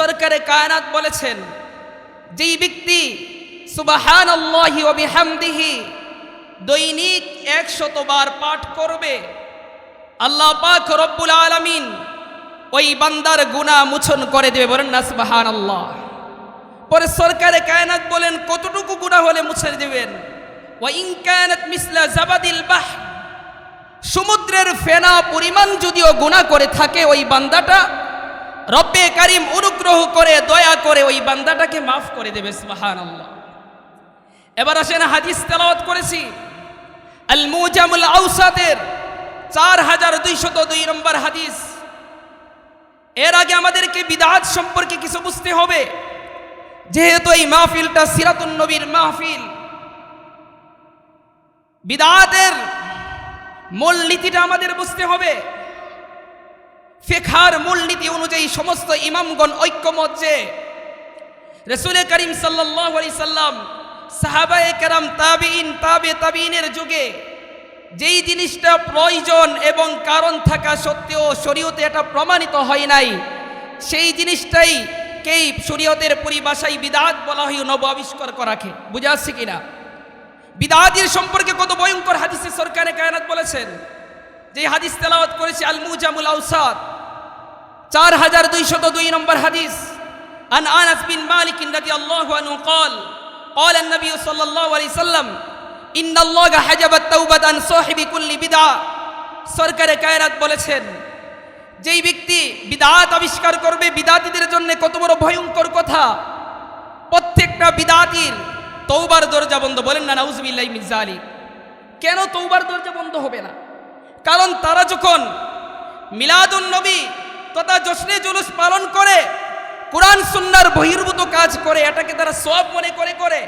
সরকারে কায়নাত বলেছেন, যেই ব্যক্তি সুবাহান আল্লাহি ও বিহামদিহি দৈনিক একশতবার পাঠ করবে, আল্লাহ পাক রব্বুল আলামিন ওই বান্দার গুনাহ মুছন করে দেবে। বলেন না সুবাহান আল্লাহ পরে সরকারে কায়নাত বলেন, কতটুকু গুনাহ হলে মুছে দেবেন? সমুদ্রের ফেনা পরিমাণ যদিও গুনাহ করে থাকে, ওই বান্দাটা রব্বে কারিম অনুগ্রহ করে, দয়া করে ওই বান্দাটাকে মাফ করে দেবে, সুবহানাল্লাহ। এবার আসেন হাদিস তেলাওয়াত করেছি। আল মুজামুল আউসাদের চার হাজার দুইশত দুই নম্বর হাদিস। এর আগে আমাদেরকে বিদাত সম্পর্কে কিছু বুঝতে হবে। যেহেতু এই মাহফিলটা সিরাতুন নবীর মাহফিল। বিদাতের মূল নীতিটা আমাদের বুঝতে হবে। ফেখার মূলনীতি অনুযায়ী সমস্ত ইমামগণ ঐক্যমত যে রসুলের করিম সাল্লাহ আলি সাল্লাম, সাহাবায়ে কেরাম তাবিন তাবে তাবিনের যুগে যেই জিনিসটা প্রয়োজন এবং কারণ থাকা সত্ত্বেও শরীয়তে এটা প্রমাণিত হয় নাই, সেই জিনিসটাই কেই শরীয়তের পরিভাষায় বিদাত বলা হয় নব আবিষ্কার করাকে। বুঝে আসছে কিনা? বিদাতির সম্পর্কে কত ভয়ঙ্কর হাদিসে সরকারে কায়নাত বলেছেন, যে হাদিস তেলাওয়াত করেছে আল মুজামুল আউসাদ চার হাজার দুইশত দুই নম্বর হাদিস عن انس بن مالك رضي الله عنه قال قال النبي صلى الله عليه وسلم ان الله حجب التوبه عن صاحب كل بدعه সরকারে কায়নাত বলেছেন যেই ব্যক্তি বিদাত আবিষ্কার করবে বিদাতীদের জন্য কত বড় ভয়ঙ্কর কথা প্রত্যেকটা বিদাতির তৌবার দরজা বন্ধ বলেন না নাউজবিল্লাহ মির্জা আলী কেন তৌবার দরজা বন্ধ হবে না কারণ তারা যখন মিলাদুন নবী তথা জশ্নে জুলুস পালন করে কোরআন সুন্নার বহির্ভূত কাজ করে এটাকে তারা সব মনে করে করে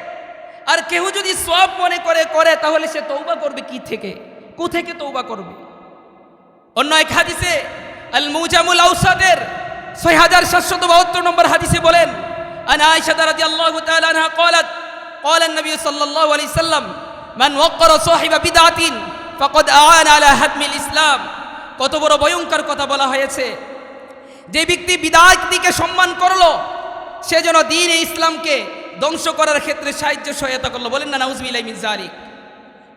আর কেউ যদি সব মনে করে করে তাহলে সে তৌবা করবে কি থেকে কো থেকে তৌবা করবে অন্য এক হাদিসে আল মুজামুল আউসাদের ছয় হাজার সাতশত বাহাত্তর নম্বর হাদিসে বলেন আন আয়েশা রাদিয়াল্লাহু তাআলা আনহা قالت قال النبي صلى الله عليه وسلم من وقر صاحب بدعة فقد أعان على هدم الإسلام কত বড় ভয়ঙ্কর কথা বলা হয়েছে যে ব্যক্তি বিদায়টিকে সম্মান করলো সে যেন দিন এ ইসলামকে ধ্বংস করার ক্ষেত্রে সাহায্য সহায়তা করলো বলেন না নাউজবিল্লাহ মিন জালিক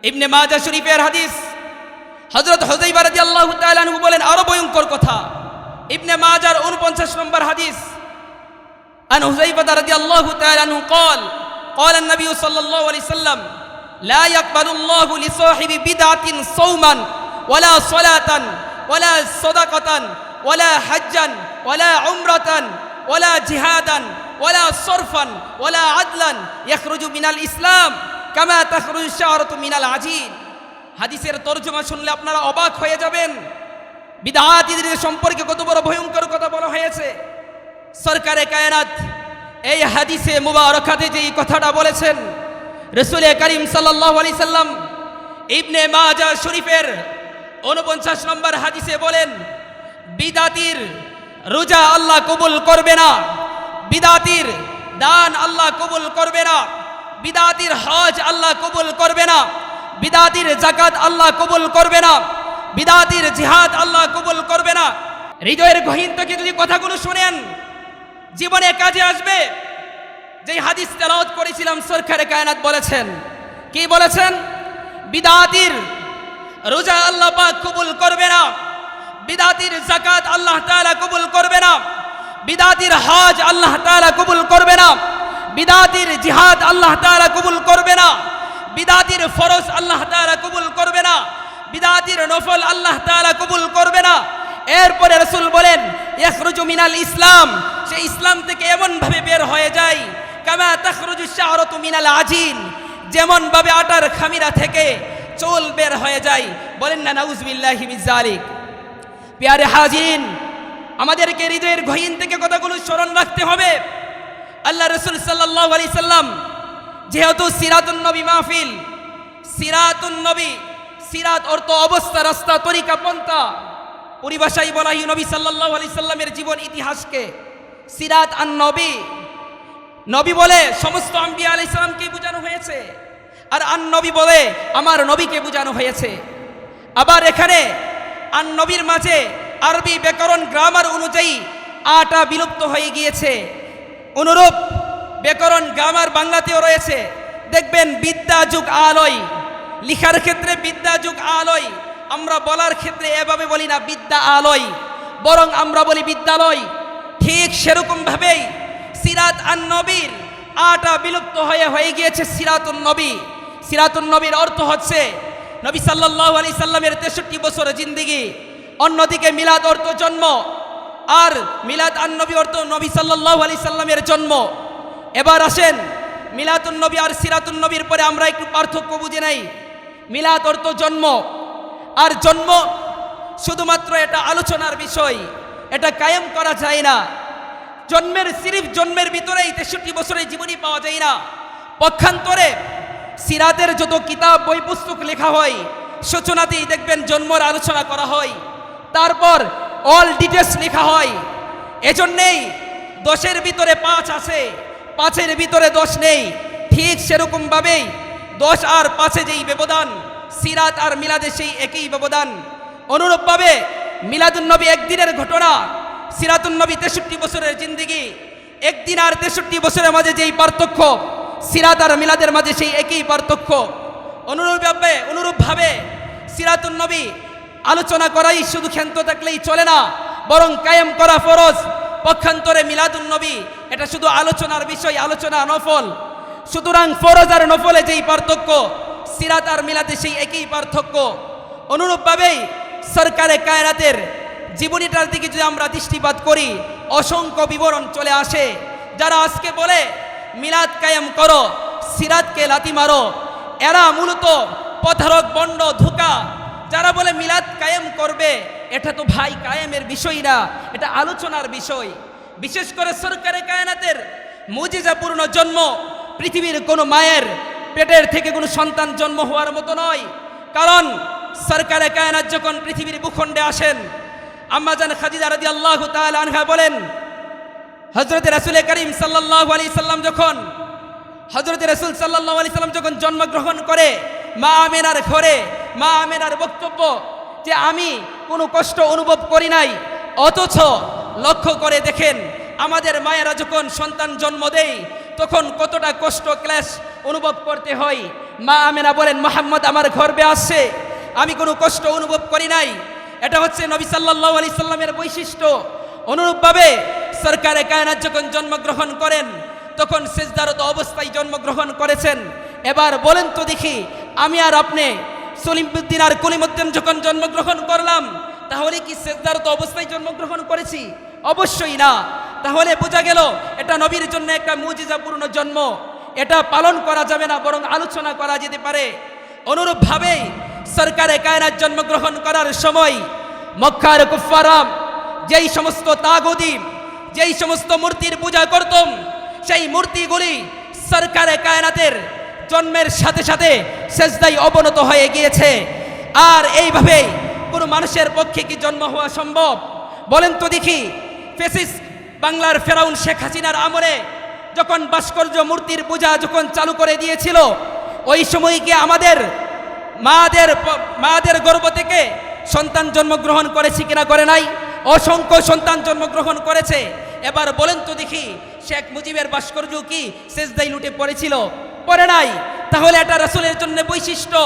ইবনে মাজা শরীফের হাদিস হজরত হজাইবা রাজি আল্লাহ তালু বলেন আরো ভয়ঙ্কর কথা ইবনে মাজার উনপঞ্চাশ নম্বর হাদিস عن حذيفة رضي الله تعالى عنه قال قال النبي صلى الله عليه وسلم لا يقبل الله لصاحب بدعة صوما ولا صلاة ولا صدقة ওলা হাজ্জান ওলা উমরাতান ওলা জিহাদান ওলা সরফান ওলা আদলান ইয়াখরুজু মিনাল ইসলাম কামা তাখরুজ শাহরত মিনাল আজিন হাদিসের তর্জমা শুনলে আপনারা অবাক হয়ে যাবেন। বিদাহাতিদের সম্পর্কে কত বড় ভয়ঙ্কর কথা বলা হয়েছে। সরকারে কায়নাত, এই হাদিসে মুবারকাতে যে কথাটা বলেছেন, রসুলে করিম সাল্লি সাল্লাম ইবনে মাজা শরীফের উনপঞ্চাশ নম্বর হাদিসে বলেন বিদাতির রোজা আল্লাহ কবুল করবে না। বিদাতির দান আল্লাহ কবুল করবে না। বিদাতির হজ আল্লাহ কবুল করবে না। বিদাতির জাকাত আল্লাহ কবুল করবে না। বিদাতির জিহাদ আল্লাহ কবুল করবে না। হৃদয়ের গহীন থেকে যদি কথাগুলো শুনেন, জীবনে কাজে আসবে। যে হাদিস তেলাওয়াত করেছিলাম, সরকারে কায়নাত বলেছেন। কি বলেছেন? বিদাতির রোজা আল্লাহ পাক কবুল করবে না। বিদাতির জাকাত আল্লাহ তাআলা কবুল করবে না। বিদাতির হজ আল্লাহ তাআলা কবুল করবে না। বিদাতির জিহাদ আল্লাহ তাআলা কবুল করবে না। বিদাতির ফরজ আল্লাহ তাআলা কবুল করবে না। বিদাতির নফল আল্লাহ তাআলা কবুল করবে না। এরপরে রসুল বলেন, ইয়াখরুজু মিনাল ইসলাম। সে ইসলাম থেকে এমন ভাবে বের হয়ে যায়, কামা তাখরুজু শাহরতু মিনাল আজিন। যেমন ভাবে আটার খামিরা থেকে চোল বের হয়ে যায়। বলেন না নাউজবিল্লাহি মিন জালিক পেয়ারে হাজিন আমাদেরকে হৃদয়ের গহীন থেকে কথাগুলো স্মরণ রাখতে হবে। আল্লাহ রসুল সাল্লাহ আলি সাল্লাম যেহেতু সিরাতুন নবী মাহফিল, সিরাতুন নবী, সিরাত অর্থ অবস্থা, রাস্তা, তরিকা, পন্থা পরিভাষায় বলা নবী সাল্লাহ আলি সাল্লামের জীবন ইতিহাসকে। সিরাত আন নবী নবী বলে সমস্ত আম্বিয়া আলি সাল্লামকে বোঝানো হয়েছে, আর আন নবী বলে আমার নবীকে বোঝানো হয়েছে। আবার এখানে আন নবীর মাঝে আরবি ব্যাকরণ গ্রামার অনুযায়ী আটা বিলুপ্ত হয়ে গিয়েছে। অনুরূপ ব্যাকরণ গ্রামার বাংলাতেও রয়েছে। দেখবেন বিদ্যা যুগ আলয়, লিখার ক্ষেত্রে বিদ্যা যুগ আলয়, আমরা বলার ক্ষেত্রে এভাবে বলি না বিদ্যা আলয়, বরং আমরা বলি বিদ্যালয়। ঠিক সেরকম ভাবেই সিরাত আন নবীর আটা বিলুপ্ত হয়ে হয়ে গিয়েছে সিরাতুন নবী। সিরাতুন নবীর অর্থ হচ্ছে নবী সাল্লাল্লাহু আলাইহি সাল্লামের তেষট্টি বছর জিন্দিগি। অন্যদিকে মিলাদ অর্থ জন্ম, আর মিলাদ আন নবী অর্থ নবী সাল্লাল্লাহু আলাইহি সাল্লামের জন্ম। এবার আসেন মিলাতুন নবী আর সিরাতুন নবীর পরে আমরা একটু পার্থক্য বুঝে নাই। মিলাদ অর্থ জন্ম, আর জন্ম শুধুমাত্র এটা আলোচনার বিষয়, এটা কায়েম করা যায় না। জন্মের সিরিফ জন্মের ভিতরেই তেষট্টি বছরের জীবনী পাওয়া যায় না। পক্ষান্তরে সিরাতের যত কিতাব, বই, পুস্তক লেখা হয়, সূচনাতেই দেখবেন জন্মর আলোচনা করা হয়। তারপর অল ডিটেলস লেখা হয়। এজন্যেই দশের ভিতরে পাঁচ আছে, পাঁচের ভিতরে দশ নেই। ঠিক সেরকমভাবেই দশ আর পাঁচে যেই ব্যবধান, সিরাত আর মিলাদে সেই একই ব্যবধান। অনুরূপভাবে মিলাদুন্নবী একদিনের ঘটনা, সিরাতুন্নবী তেষট্টি বছরের জিন্দিগি, একদিন আর তেষট্টি বছরের মাঝে যেই পার্থক্য সিরাত আর মিলাদের মাঝে সেই একই পার্থক্য। অনুরূপভাবে অনুরূপভাবে সিরাতুন্নবী আলোচনা করাই শুধু ক্ষান্ত থাকলেই চলে না, বরং কায়েম করা ফরজ। পক্ষান্তরে মিলাদুন্নবী এটা শুধু আলোচনার বিষয়, আলোচনা নফল। সুতরাং ফরজ আর নফলে যেই পার্থক্য, সিরাত আর মিলাতে সেই একই পার্থক্য। অনুরূপভাবেই সরকারে কায়রাতের জীবনীটার দিকে যদি আমরা দৃষ্টিপাত করি, অসংখ্য বিবরণ চলে আসে। যারা আজকে বলে মিলাদ কায়েম করো, সিরাতকে লাতি মারো। এরা মূলত পথারক বন্ড, ধোকা। যারা বলে মিলাদ কায়েম করবে, এটা তো ভাই কায়েমের বিষয় না, এটা আলোচনার বিষয়। বিশেষ করে সরকারে কায়নাতের মুজিজাপূর্ণ জন্ম, পৃথিবীর কোনো মায়ের পেটের থেকে কোনো সন্তান জন্ম হওয়ার মতো নয়। কারণ সরকারে কায়নাত যখন পৃথিবীর ভূখণ্ডে আসেন, আম্মাজান খাদিজা রাদি আল্লাহ আনহা বলেন হজরত রাসুল করিম সাল্লাহ আলি সাল্লাম যখন হজরত রসুল সাল্লাহ আলি সাল্লাম যখন জন্মগ্রহণ করে, মা আমেনার ঘরে, মা আমেনার বক্তব্য যে আমি কোনো কষ্ট অনুভব করি নাই, অথচ লক্ষ্য করে দেখেন আমাদের মায়েরা যখন সন্তান জন্ম দেয়, তখন কতটা কষ্ট, ক্লেশ অনুভব করতে হয়। মা আমেনা বলেন, মোহাম্মদ, আমার গর্বে আসছে আমি কোনো কষ্ট অনুভব করি নাই। এটা হচ্ছে নবী সাল্লাহ আলি সাল্লামের বৈশিষ্ট্য। অনুরূপভাবে সরকারে কায়নাত যখন জন্মগ্রহণ করেন, তখন সেজদারত অবস্থায় জন্মগ্রহণ করেছেন। এবার বলেন তো দেখি, আমি আর আপনি সলিমুদ্দিন আর কলিমুদ্দিন যখন জন্মগ্রহণ করলাম, তাহলে কি সেজদারত অবস্থায় জন্মগ্রহণ করেছি? অবশ্যই না। তাহলে বোঝা গেল, এটা নবীর জন্য একটা মুজিজাপূর্ণ জন্ম। এটা পালন করা যাবে না, বরং আলোচনা করা যেতে পারে। অনুরূপভাবেই সরকারে কায়নাত জন্মগ্রহণ করার সময় মক্কার কুফারাম যেই সমস্ত তাগদি যেই সমস্ত মূর্তির পূজা করতম, সেই মূর্তিগুলি সরকারে কায়নাতের জন্মের সাথে সাথে সেজদাই অবনত হয়ে গিয়েছে। আর এইভাবে কোনো মানুষের পক্ষে কি জন্ম হওয়া সম্ভব? বলেন তো দেখি ফেসিস বাংলার ফেরাউন শেখ হাসিনার আমলে যখন ভাস্কর্য মূর্তির পূজা যখন চালু করে দিয়েছিল, ওই সময় কি আমাদের মাদের মাদের গর্ব থেকে সন্তান জন্মগ্রহণ করেছি কিনা করে নাই? অসংখ্য সন্তান জন্মগ্রহণ করেছে। এবার বলেন তো দেখি, শেখ মুজিবের ভাস্কর্য কি? শেষদাই লুটে পড়েছিল? পড়ে নাই। তাহলে এটা রাসূলের জন্য বৈশিষ্ট্য।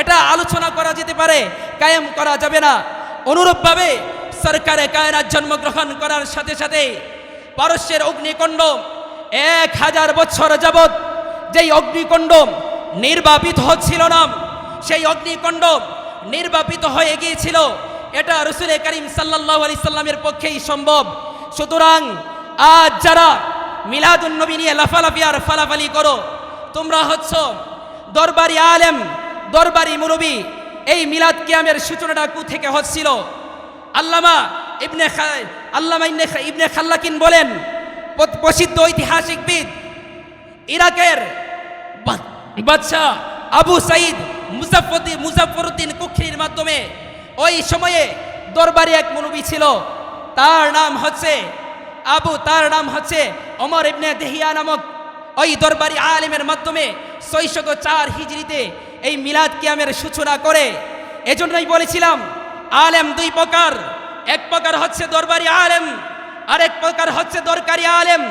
এটা আলোচনা করা যেতে পারে, কায়েম করা যাবে না। অনুরূপভাবে সরকারে কায়নাত জন্মগ্রহণ করার সাথে সাথে পারস্যের অগ্নিকুণ্ড এক হাজার বছর যাবৎ যেই অগ্নিকুণ্ড নির্বাপিত হচ্ছিল না, সেই অগ্নিকুণ্ড নির্বাপিত হয়ে গিয়েছিল। এটা রসুল করিম সাল্লাহ আলি সাল্লামের পক্ষেই সম্ভব। সুতরাং আজ যারা মিলাদুন্নবী নিয়ে লাফালাফি আর ফালাফালি করো, তোমরা হচ্ছ দরবারি আলেম, দরবারি মুরবি এই মিলাদ কিয়ামের সূচনাটা কু থেকে হচ্ছিল? আল্লামা ইবনে আল্লামা ইবনে ইবনে খাল্লাকিন বলেন প্রসিদ্ধ ঐতিহাসিকবিদ ইরাকের বাদশাহ আবু সাইদ মুজাফরদি মুজাফরউদ্দিন কুখির মাধ্যমে ওই সময়ে দরবারে এক মুরবি ছিল। তার নাম হচ্ছে আবু, তার নাম হচ্ছে অমর ইবনে দেহিয়া নামক ওই দরবারি আলেমের মাধ্যমে ছয়শত চার হিজড়িতে এই মিলাদ কিয়ামের সূচনা করে। এজন্যই বলেছিলাম, আলেম দুই প্রকার। এক প্রকার হচ্ছে দরবারি আলেম, আরেক প্রকার হচ্ছে দরকারি আলেম।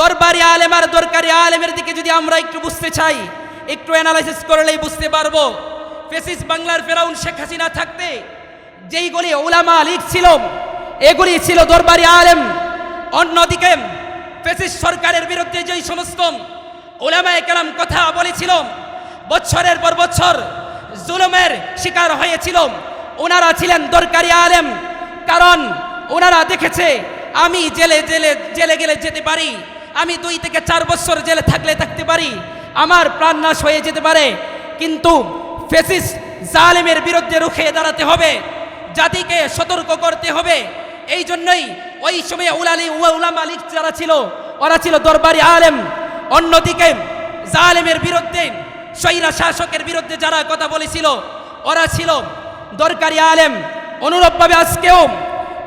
দরবারি আলেম আর দরকারি আলেমের দিকে যদি আমরা একটু বুঝতে চাই, একটু অ্যানালাইসিস করলেই বুঝতে পারব। ফেসিস বাংলার ফেরাউন শেখ হাসিনা থাকতে যেইগুলি ওলামা লীগ ছিল এগুলি ছিল দরবারি আলেম। অন্যদিকে ফেসিস সরকারের বিরুদ্ধে যেই সমস্ত ওলামায় কেরাম কথা বলেছিল, বছরের পর বছর জুলুমের শিকার হয়েছিল। ওনারা ছিলেন দরকারি আলেম, কারণ ওনারা দেখেছে, আমি জেলে জেলে জেলে গেলে যেতে পারি, আমি দুই থেকে চার বছর জেলে থাকলে থাকতে পারি, আমার প্রাণ নাশ হয়ে যেতে পারে। কিন্তু ফেসিস জালেমের বিরুদ্ধে রুখে দাঁড়াতে হবে, জাতিকে সতর্ক করতে হবে এই জন্যই ওই সময় উলালি উলামা লীগ যারা ছিল, ওরা ছিল দরবারি আলেম। অন্যদিকে জালেমের বিরুদ্ধে, সৈরা শাসকের বিরুদ্ধে যারা কথা বলেছিল, ওরা ছিল দরকারি আলেম। অনুরূপভাবে আজকেও,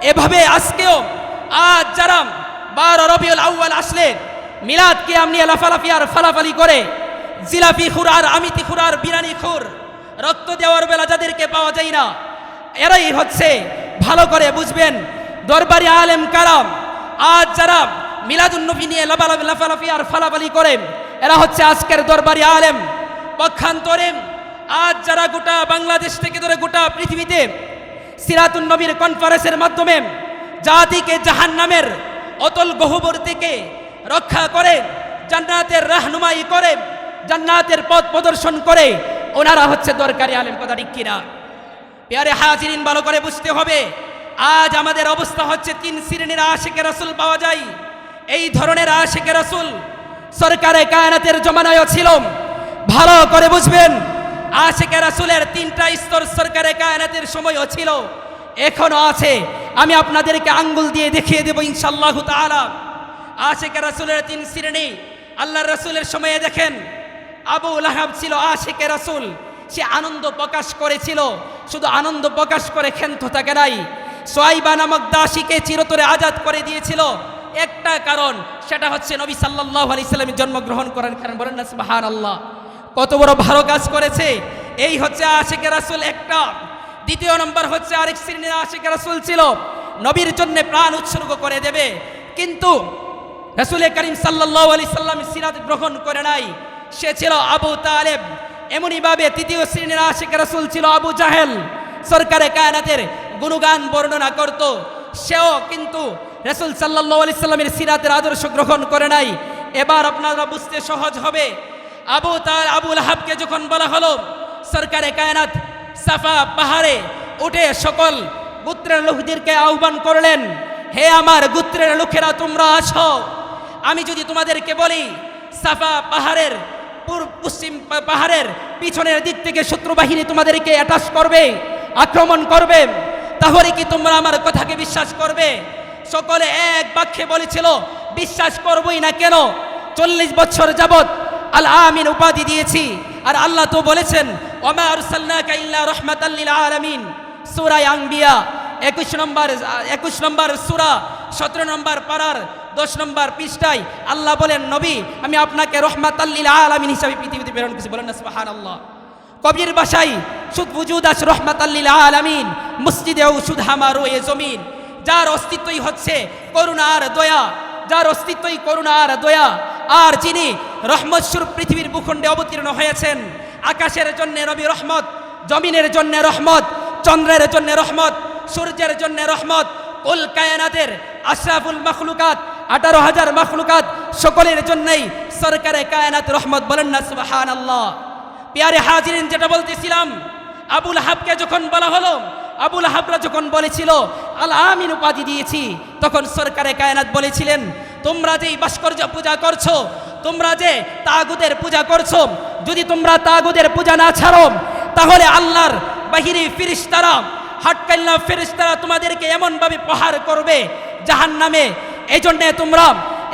এভাবে আজকেও আজ যারা বারো রবিউল আউ্বাল আসলে, মিলাদ কে আমনি লাফালাফি আর ফালাফালি করে, জিলাপি খুর আর আমিতি খুর আর বিরানি খুর, রক্ত দেওয়ার বেলা যাদেরকে পাওয়া যায় না, এরাই হচ্ছে ভালো করে বুঝবেন দরবারি আলেম কারাম, আজ যারা মিলাদুন্নবী নিয়ে লাফালাফি লাফালাফি আর ফালাফালি করে, এরা হচ্ছে আজকের দরবারি আলেম। পক্ষান্তরে আজ যারা গোটা বাংলাদেশ থেকে ধরে গোটা পৃথিবীতে সিরাতুন নবীর কনফারেন্সের মাধ্যমে জাতিকে জাহান নামের অতল গহবর থেকে রক্ষা করে, জান্নাতের রাহনুমাই করে, জান্নাতের পথ প্রদর্শন করে, ওনারা হচ্ছে দরকারি আলেম, কথা ঠিক কিনা? পেয়ারে হাজিরিন ভালো করে বুঝতে হবে আজ আমাদের অবস্থা হচ্ছে তিন শ্রেণির আশেকে রাসুল পাওয়া যায়। এই ধরনের আশেকে রাসুল সরকারে কায়নাতের জমানায়ও ছিল। ভালো করে বুঝবেন আশেকে রাসুলের তিনটা স্তর সরকারে কায়নাতের সময়ও ছিল। এখনও আছে। আমি আপনাদেরকে আঙ্গুল দিয়ে দেখিয়ে দেবো ইনশাল্লাহ তাআলা। আশেকে রাসুলের তিন শ্রেণি আল্লাহ রাসুলের সময়ে দেখেন, আবু লাহাব ছিল আশেকে রাসুল। সে আনন্দ প্রকাশ করেছিল। শুধু আনন্দ প্রকাশ করে ক্ষান্ত থাকে নাই। সোয়াইবা নামক দাসীকে চিরতরে আজাদ করে দিয়েছিল। একটা কারণ, সেটা হচ্ছে নবী সাল্লাহ আলি সাল্লামের জন্মগ্রহণ করেন কারণ। বলেন না আল্লাহ কত বড় ভালো কাজ করেছে। এই হচ্ছে আশেকে রাসুল একটা। দ্বিতীয় নম্বর হচ্ছে আরেক শ্রেণির আশেকে রাসুল ছিল। নবীর জন্য প্রাণ উৎসর্গ করে দেবে। কিন্তু রসুলের করিম সাল্লাহ আলি সাল্লাম সিরাত গ্রহণ করে নাই। সে ছিল আবু তালেব। এমনইভাবে তৃতীয় শ্রেণির আশিক রসুল ছিল আবু জাহেল। সরকারে কায়নাতের গুণগান বর্ণনা করত। সেও কিন্তু রসুল সাল্লাহ আলি সাল্লামের সিরাতের আদর্শ গ্রহণ করে নাই। এবার আপনারা বুঝতে সহজ হবে। আবু তার আবুল হাবকে যখন বলা হলো, সরকারে কায়নাত, সাফা, পাহাড়ে উঠে সকল গোত্রের লোকদেরকে আহ্বান করলেন, হে আমার গোত্রের লোকেরা, তোমরা আসো। আমি যদি তোমাদেরকে বলি, সাফা পাহাড়ের পূর্ব, পশ্চিম পাহাড়ের পিছনের দিক থেকে শত্রু বাহিনী তোমাদেরকে অ্যাটাচ করবে, আক্রমণ করবে তাহলে কি তোমরা আমার কথাকে বিশ্বাস করবে? সকলে এক বাক্যে বলেছিল, বিশ্বাস করবই না কেন? চল্লিশ বছর যাবৎ আল আমিন উপাধি দিয়েছি। আর আল্লাহ তো বলেছেন, ওমা আরসালনাকা ইল্লা রাহমাতাল লিল আলামিন। সূরা আম্বিয়া একুশ নম্বর একুশ নম্বর সূরা, সতেরো নম্বর পাড়ার দশ নম্বর পৃষ্ঠায় আল্লাহ বলেন, নবী, আমি আপনাকে রহমাত আল্লিল আলামিন হিসাবে পৃথিবীতে প্রেরণ করেছি। বলেন না, সুবহানাল্লাহ। কবির বাসাই সুদ বুজুদ আস রহমাত আলামিন, মসজিদে সুদ হামারো এ জমিন। যার অস্তিত্বই হচ্ছে করুণা আর দয়া, যার অস্তিত্বই করুণা আর দয়া। আর যিনি রহমত স্বরূপ পৃথিবীর ভূখণ্ডে অবতীর্ণ হয়েছেন, আকাশের জন্য রবি রহমত, জমিনের জন্য রহমত, চন্দ্রের জন্য রহমত, সূর্যের জন্য রহমত উল কায়নাতের আশরাফুল মখলুকাত, আঠারো হাজার মখলুকাত, সকলের জন্যই সরকারে কায়নাত রহমত বলেন না আল্লাহ পিয়ারে হাজিরিন যেটা বলতেছিলাম, আবুল হাবকে যখন বলা হলো, আবুল হাবরা যখন বলেছিল, আল আমিন উপাধি দিয়েছি তখন সরকারে কায়নাত বলেছিলেন, তোমরা যে ভাস্কর্য পূজা করছ, তোমরা যে তাগুদের পূজা করছ, যদি তোমরা তাগুদের পূজা না ছাড়ো, তাহলে আল্লাহর বাহিরে ফিরিস্তারা হাটকাল্লা ফেরিস্তারা তোমাদেরকে এমনভাবে প্রহার করবে জাহান নামে এই জন্যে তোমরা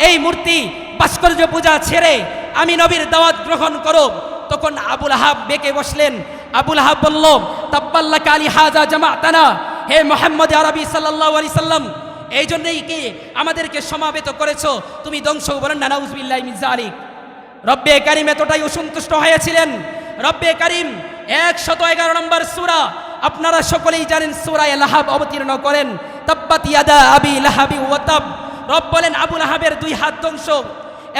এই মূর্তি ভাস্কর্য পূজা ছেড়ে আমি নবীর দাওয়াত গ্রহণ করো তখন আবুল আহাব বেঁকে বসলেন। আবুল আহাব বলল তাব্বাল্লা কালী হাজা জামাতানা। হে মোহাম্মদ আরবি সাল্লাহ আলি সাল্লাম, এই জন্যই কি আমাদেরকে সমাবেত করেছ? তুমি ধ্বংস বলেন না নাউজবিল্লাহ মিজালিক রব্বে কারিম এতটাই অসন্তুষ্ট হয়েছিলেন। রব্বে কারিম একশত এগারো নম্বর সুরা, আপনারা সকলেই জানেন সুরায় লাহাব অবতীর্ণ করেন। তাব্বাত ইয়াদা আবি লাহাবি ওয়াতাব রব বলেন, আবুল আহাবের দুই হাত ধ্বংস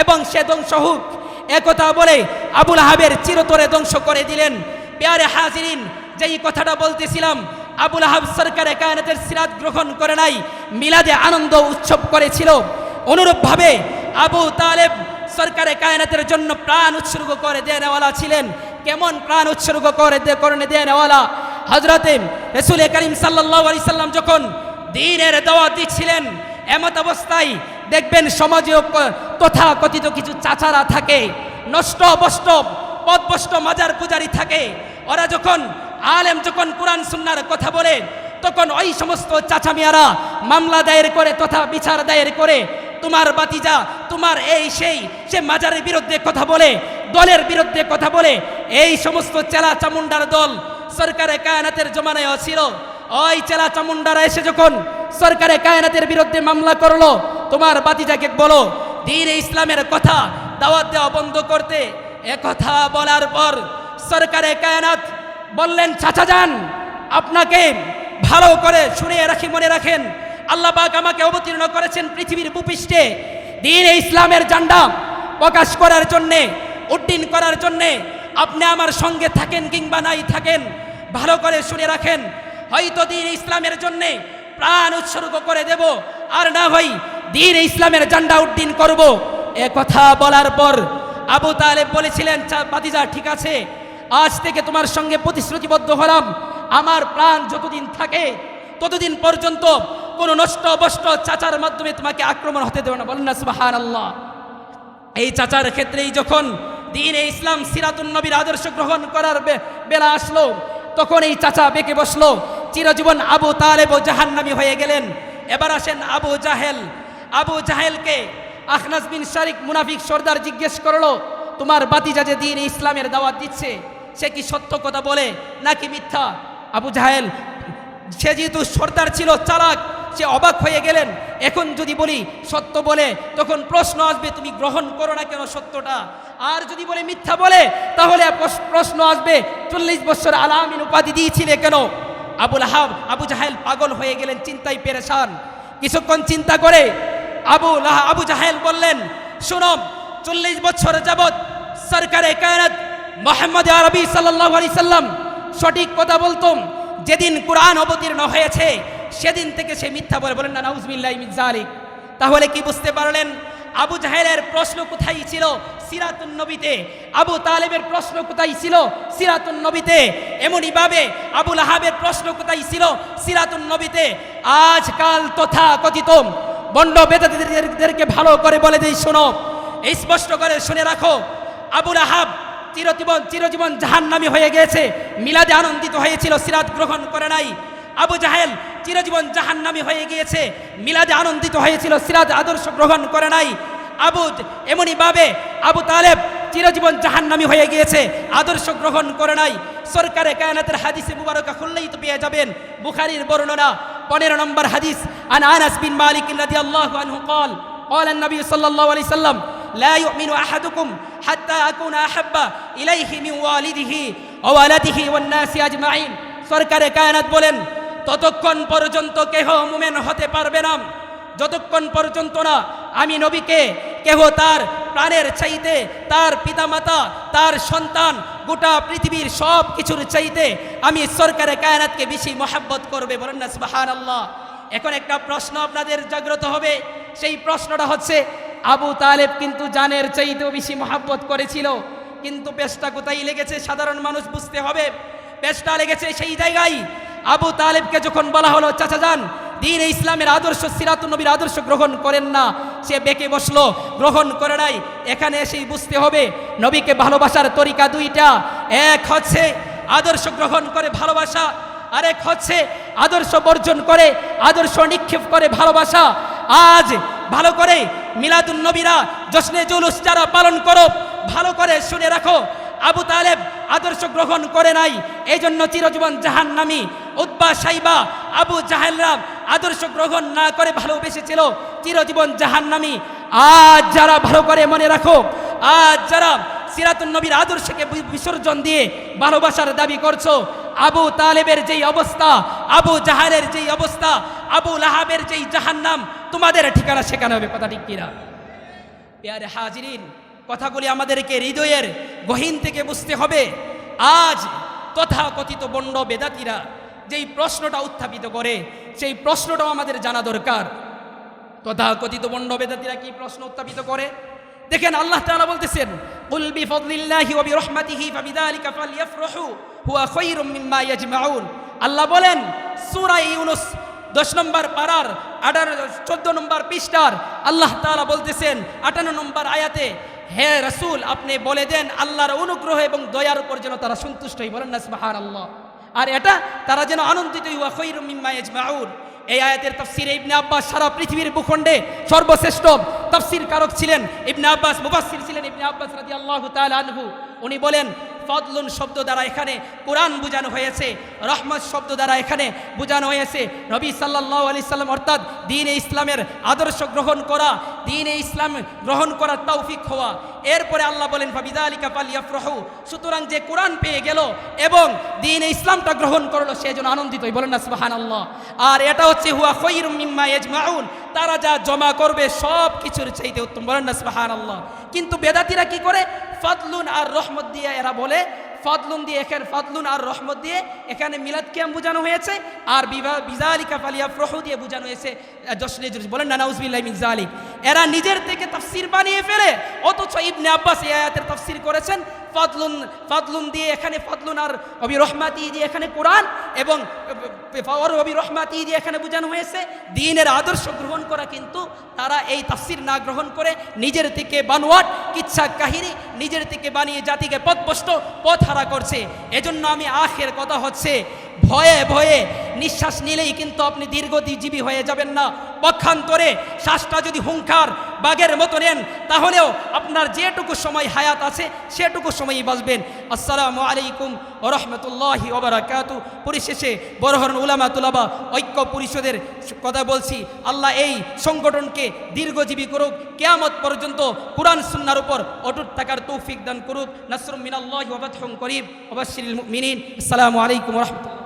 এবং সে ধ্বংস হোক। একথা বলে আবুল আহাবের চিরতরে ধ্বংস করে দিলেন। পেয়ারে হাজিরিন, যেই কথাটা বলতেছিলাম, আবুল আহাব সরকারে কায়নাতের সিরাত গ্রহণ করে নাই, মিলাদে আনন্দ উৎসব করেছিল। অনুরূপভাবে আবু তালেব সরকারে কায়নাতের জন্য প্রাণ উৎসর্গ করে দেওয়ালা ছিলেন। কেমন প্রাণ উৎসর্গ করে করে দেওয়ালা হজরতে রসুল করিম সাল্লাহ আলি সাল্লাম যখন দিনের দাওয়াত দিচ্ছিলেন, এমত অবস্থায় দেখবেন সমাজেও ক- তথাকথিত কিছু চাচারা থাকে, নষ্ট বষ্ট পদবষ্ট মাজার পূজারি থাকে। ওরা যখন আলেম যখন কোরআন সুন্নার কথা বলে, তখন ওই সমস্ত চাচা মিয়ারা মামলা দায়ের করে তথা বিচার দায়ের করে, তোমার বাতিজা, তোমার এই সেই, সে মাজারের বিরুদ্ধে কথা বলে, দলের বিরুদ্ধে কথা বলে, এই সমস্ত চেলা চামুন্ডার দল সরকারে কায়নাতের জমানায় ছিল ওই চেলা চামুন্ডারা এসে যখন সরকারে কায়নাতের বিরুদ্ধে মামলা করল। তোমার বাতিজাকে বলো, দিন ইসলামের কথা দাওয়াত দেওয়া বন্ধ করতে এ কথা বলার পর সরকারে কায়নাত বললেন, চাচা যান, আপনাকে ভালো করে শুনিয়ে রাখি, মনে রাখেন। আল্লাহ পাক আমাকে অবতীর্ণ করেছেন পৃথিবীর ভূপৃষ্ঠে। দিন ইসলামের জান্ডা প্রকাশ করার জন্যে, উড্ডীন করার জন্যে আপনি আমার সঙ্গে থাকেন কিংবা নাই থাকেন, ভালো করে শুনে রাখেন। হয়তো দিন ইসলামের জন্যে প্রাণ উৎসর্গ করে দেব। আর না হয় দিন ইসলামের জান্ডা উড্ডীন করব। এ কথা বলার পর আবু তালেব বলেছিলেন, "চা- বাতিজা ঠিক আছে। আজ থেকে তোমার সঙ্গে প্রতিশ্রুতিবদ্ধ হলাম। আমার প্রাণ যতদিন থাকে, ততদিন পর্যন্ত কোনো নষ্ট বষ্ট চাচার মাধ্যমে তোমাকে আক্রমণ হতে দেবে না। বলেন না সুবাহান আল্লাহ এই চাচার ক্ষেত্রেই যখন দিন ইসলাম সিরাতুন নবীর আদর্শ গ্রহণ করার বেলা আসলো, তখন এই চাচা বেঁকে বসল। চিরজীবন আবু তালেব ও জাহান্নামি হয়ে গেলেন। এবার আসেন আবু জাহেল। আবু জাহেলকে আখনাস বিন শারিক মুনাফিক সর্দার জিজ্ঞেস করল, তোমার বাতিজা যে দিন ইসলামের দাওয়াত দিচ্ছে, সে কি সত্য কথা বলে নাকি মিথ্যা? আবু জাহেল, সে যেহেতু সর্দার ছিল চালাক, সে অবাক হয়ে গেলেন। এখন যদি বলি সত্য বলে, তখন প্রশ্ন আসবে, তুমি গ্রহণ করো না কেন সত্যটা? আর যদি বলে মিথ্যা বলে, তাহলে প্রশ্ন আসবে, চল্লিশ বছর আলামিন উপাধি দিয়েছিলে কেন? আবুল আহাব, আবু জাহেল পাগল হয়ে গেলেন, চিন্তায় পেরেশান। কিছুক্ষণ চিন্তা করে আবু আবু জাহেল বললেন, শুনো, চল্লিশ বছর যাবৎ সরকারে কায়নাত মোহাম্মদ আরবি সাল্লাহ আলি সাল্লাম সঠিক কথা বলতুম। যেদিন কোরআন অবতীর্ণ হয়েছে, সেদিন থেকে সে মিথ্যা বলে বলেন, না, নাউজবিল্লাহ মিজালিক তাহলে কি বুঝতে পারলেন? আবু জাহেলের প্রশ্ন কোথায় ছিল? সিরাতুন নবীতে। আবু তালেবের প্রশ্ন কোথায় ছিল? সিরাতুন নবীতে। এমনই ভাবে আবুল আহাবের প্রশ্ন কোথায় ছিল? সিরাতুন নবীতে। আজকাল তথা কথিত বন্ড বেদাতিদেরকে ভালো করে বলে দেই, শোনো। স্পষ্ট করে শুনে রাখো। আবুল আহাব চিরজীবন চিরজীবন জাহান্নামী হয়ে গিয়েছে। মিলাদে আনন্দিত হয়েছিল, সিরাত গ্রহণ করে নাই। আবু জাহেল চিরজীবন জাহান্নামী হয়ে গিয়েছে মিলাদে আনন্দিত হয়েছিল সিরাত আদর্শ গ্রহণ করে নাই আবু এমনই ভাবে আবু তালেব চিরজীবন জাহান্নামী হয়ে গিয়েছে আদর্শ গ্রহণ করে নাই সরকারে কায়নাতের হাদিসে মুবারকা খুললেই তো পেয়ে যাবেন বুখারীর বর্ণনা পনেরো নম্বর হাদিস আন আনাস বিন মালিক রাদিয়াল্লাহু আনহু قال قال النبي صلى الله عليه وسلم لا يؤمن أحدكم حتى أكون أحب إليه من والده وولده والناس أجمعين সরকারে কায়নাত বলেন ততক্ষণ পর্যন্ত কেহ মুমেন হতে পারবে না। যতক্ষণ পর্যন্ত না আমি নবীকে, কেহ তার প্রাণের চাইতে, তার পিতামাতা, তার সন্তান, গোটা পৃথিবীর সব কিছুর চাইতে আমি সরকারে কায়নাতকে বেশি মহাব্বত করবে বলেন না আল্লাহ এখন একটা প্রশ্ন আপনাদের জাগ্রত হবে। সেই প্রশ্নটা হচ্ছে, আবু তালেব কিন্তু জানের চাইতেও বেশি মহাব্বত করেছিল। কিন্তু পেশটা কোথায় লেগেছে? সাধারণ মানুষ বুঝতে হবে। পেশটা লেগেছে সেই জায়গায়। আবু তালেবকে যখন বলা হলো, চাচা যান, দিন ইসলামের আদর্শ সিরাতুল নবীর আদর্শ গ্রহণ করেন না। সে বেঁকে বসল, গ্রহণ করে নাই, এখানে এসেই বুঝতে হবে, নবীকে ভালোবাসার তরিকা দুইটা। এক হচ্ছে আদর্শ গ্রহণ করে ভালোবাসা, আরেক হচ্ছে আদর্শ বর্জন করে, আদর্শ নিক্ষেপ করে ভালোবাসা। আজ ভালো করে মিলাদুন নবীরা জশ্নে জুলুস যারা পালন করো, ভালো করে শুনে রাখো, আবু তালেব আদর্শ গ্রহণ করে নাই এই জন্য চিরজীবন জাহান নামি উদ্বা সাইবা, আবু জাহেলরাম আদর্শ গ্রহণ না করে ভালোবেসেছিল, চিরজীবন জাহান নামি আজ যারা ভালো করে মনে রাখো, আজ যারা সিরাতুন নবীর আদর্শকে বিসর্জন দিয়ে ভালোবাসার দাবি করছ, আবু তালেবের যেই অবস্থা, আবু জাহালের যেই অবস্থা, আবু লাহাবের যেই জাহান্নাম, তোমাদের ঠিকানা সেখানে হবে, কথা ঠিক কিনা? পেয়ারে হাজিরিন, কথাগুলি আমাদেরকে হৃদয়ের গহীন থেকে বুঝতে হবে। আজ তথাকথিত বন্ড বেদাতিরা যেই প্রশ্নটা উত্থাপিত করে, সেই প্রশ্নটাও আমাদের জানা দরকার। তথাকথিত বন্ড বেদাতিরা কি প্রশ্ন উত্থাপিত করে? দেখেন, আল্লাহ তাআলা বলতেছেন হুয়া আল্লাহ বলেন, সূরা ইউনুস দশ নম্বর পাড়ার আঠারো, চোদ্দ নম্বর পৃষ্ঠার আল্লাহ তাআলা বলতেছেন আটান্ন নম্বর আয়াতে, হে রসুল, আপনি বলে দেন আল্লাহর অনুগ্রহ এবং দয়ার উপর যেন তারা সন্তুষ্ট হই বলেন না আল্লাহ আর এটা তারা যেন আনন্দিত এই আয়াতের তফসির ইবনে আব্বাস সারা পৃথিবীর ভূখণ্ডে সর্বশ্রেষ্ঠ তফসির কারক ছিলেন ইবনে আব্বাস, মুফাসসির ছিলেন ইবনে আব্বাস রাদিয়াল্লাহু তাআলা আনহু। উনি বলেন, ফদলুন শব্দ দ্বারা এখানে কোরআন বোঝানো হয়েছে, রহমত শব্দ দ্বারা এখানে বোঝানো হয়েছে। নবী সাল্লাহ আলাইহি সাল্লাম অর্থাৎ দ্বীন ইসলামের আদর্শ গ্রহণ করা দ্বীন ইসলাম গ্রহণ করার তৌফিক হওয়া এরপরে আল্লাহ বলেন, ফাবিদালিকা ফালিয়াফরাহু। সুতরাং যে কোরআন পেয়ে গেল এবং দিন ইসলামটা গ্রহণ করল, সে যেন আনন্দিত বলেন না সুবাহান আল্লাহ আর এটা হচ্ছে, হুয়া খৈর মিম্মা এজমাউন তারা যা জমা করবে, সব কিছুর চাইতে উত্তম। বলেন না সুবাহান আল্লাহ কিন্তু বেদাতিরা কি করে? ফদলুন আর রহমত দিয়া এরা বলে ফদলুন দিয়ে এখের ফদলুন আর রহমত দিয়ে এখানে মিলাদ কেম বোঝানো হয়েছে। আর বিবাহ বিজালিকা ফালিয়া ফ্রহ দিয়ে বোঝানো হয়েছে জুলুস বলেন না নাউজবিল্লাহ মিন জালিক। এরা নিজের থেকে তাফসির বানিয়ে ফেলে, অথচ ইবনে আব্বাস এই আয়াতের তাফসির করেছেন। ফদলুন ফদলুন দিয়ে এখানে ফদলুন আর অবি রহমাতি দিয়ে এখানে কোরআন এবং অবি রহমাতি দিয়ে এখানে বোঝানো হয়েছে। দিনের আদর্শ গ্রহণ করা কিন্তু তারা এই তাফসির না গ্রহণ করে নিজের থেকে বানোয়াট, কিচ্ছা কাহিনী নিজের থেকে বানিয়ে জাতিকে পথভ্রষ্ট পথ হারা করছে। এজন্য আমি আখের কথা হচ্ছে ভয়ে ভয়ে, নিঃশ্বাস নিলেই কিন্তু আপনি দীর্ঘজীবী হয়ে যাবেন না। পক্ষান্তরে শ্বাসটা যদি হুঙ্কার, বাঘের মতো নেন, তাহলেও আপনার যেটুকু সময় হায়াত আছে, সেটুকু সময়ই বাঁচবেন। আসসালামু আলাইকুম ও রহমতুল্লাহি ওবরাকাতু পরিশেষে বড়হরণ উলামা তুলাবা, ঐক্য পরিষদের কথা বলছি। আল্লাহ এই সংগঠনকে দীর্ঘজীবী করুক, কেয়ামত পর্যন্ত কোরআন সুন্নার উপর অটুট থাকার তৌফিক দান করুক। নাসরুম মিনাল্লাহি ওয়া ফাতহুম করিম। ওয়া বাশশিরিল মুমিনিন। আসসালামু আলাইকুম রাহমাতুল্লাহ।